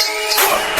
Fuck.